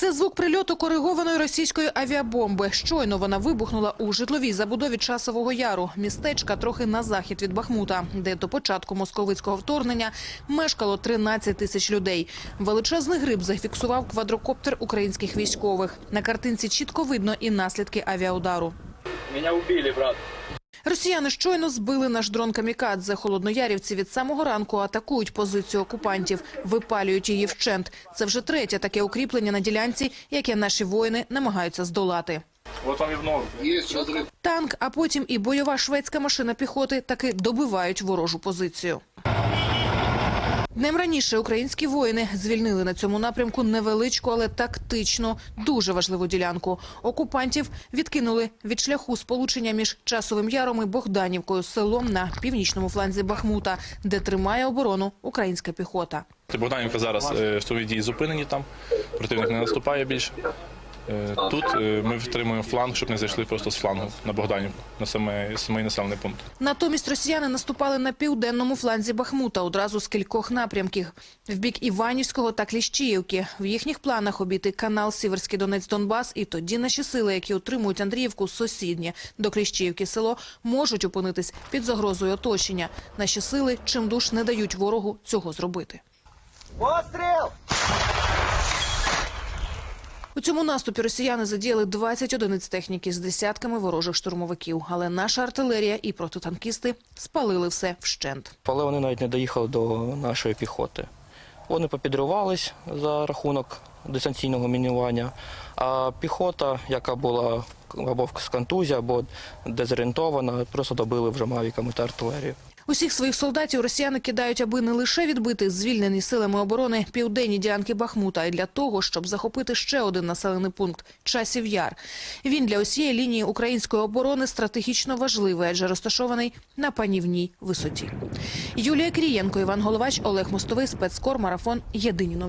Це звук прильоту коригованої російської авіабомби. Щойно вона вибухнула у житловій забудові Часового Яру, містечка трохи на захід від Бахмута, де до початку московицького вторгнення мешкало 13 тисяч людей. Величезний гриб зафіксував квадрокоптер українських військових. На картинці чітко видно і наслідки авіаудару. Меня убили, брат. Росіяни щойно збили наш дрон «Камікадзе». Холодноярівці від самого ранку атакують позицію окупантів, випалюють її вщент. Це вже третє таке укріплення на ділянці, яке наші воїни намагаються здолати. Танк, а потім і бойова шведська машина піхоти таки добивають ворожу позицію. Днем раніше українські воїни звільнили на цьому напрямку невеличку, але тактично дуже важливу ділянку. Окупантів відкинули від шляху сполучення між Часовим Яром і Богданівкою, селом на північному фланзі Бахмута, де тримає оборону українська піхота. Богданівка зараз е, дії зупинені там. Противник не наступає більше. Е, Тут е, ми втримуємо фланг, щоб не зайшли просто з флангу на Богданівку, на саме, самий населений пункт. Натомість росіяни наступали на південному фланзі Бахмута одразу з кількох напрямків – в бік Іванівського та Кліщіївки. В їхніх планах обійти канал Сіверський Донець-Донбас, і тоді наші сили, які утримують Андріївку сусіднє до Кліщіївки село, можуть опинитись під загрозою оточення. Наші сили чимдуж не дають ворогу цього зробити. Постріл! У цьому наступі росіяни задіяли 20 одиниць техніки з десятками ворожих штурмовиків. Але наша артилерія і протитанкісти спалили все вщент. Але вони навіть не доїхали до нашої піхоти. Вони попідривались за рахунок дистанційного мінування, а піхота, яка була або з контузії, або дезорієнтована, просто добили вже мавіками та артилерією. Усіх своїх солдатів росіяни кидають, аби не лише відбити звільнені силами оборони південні ділянки Бахмута, а й для того, щоб захопити ще один населений пункт – Часів Яр. Він для усієї лінії української оборони стратегічно важливий, адже розташований на панівній висоті. Юлія Крієнко, Іван Головач, Олег Мостовий, спецкор, марафон. Єдині новини.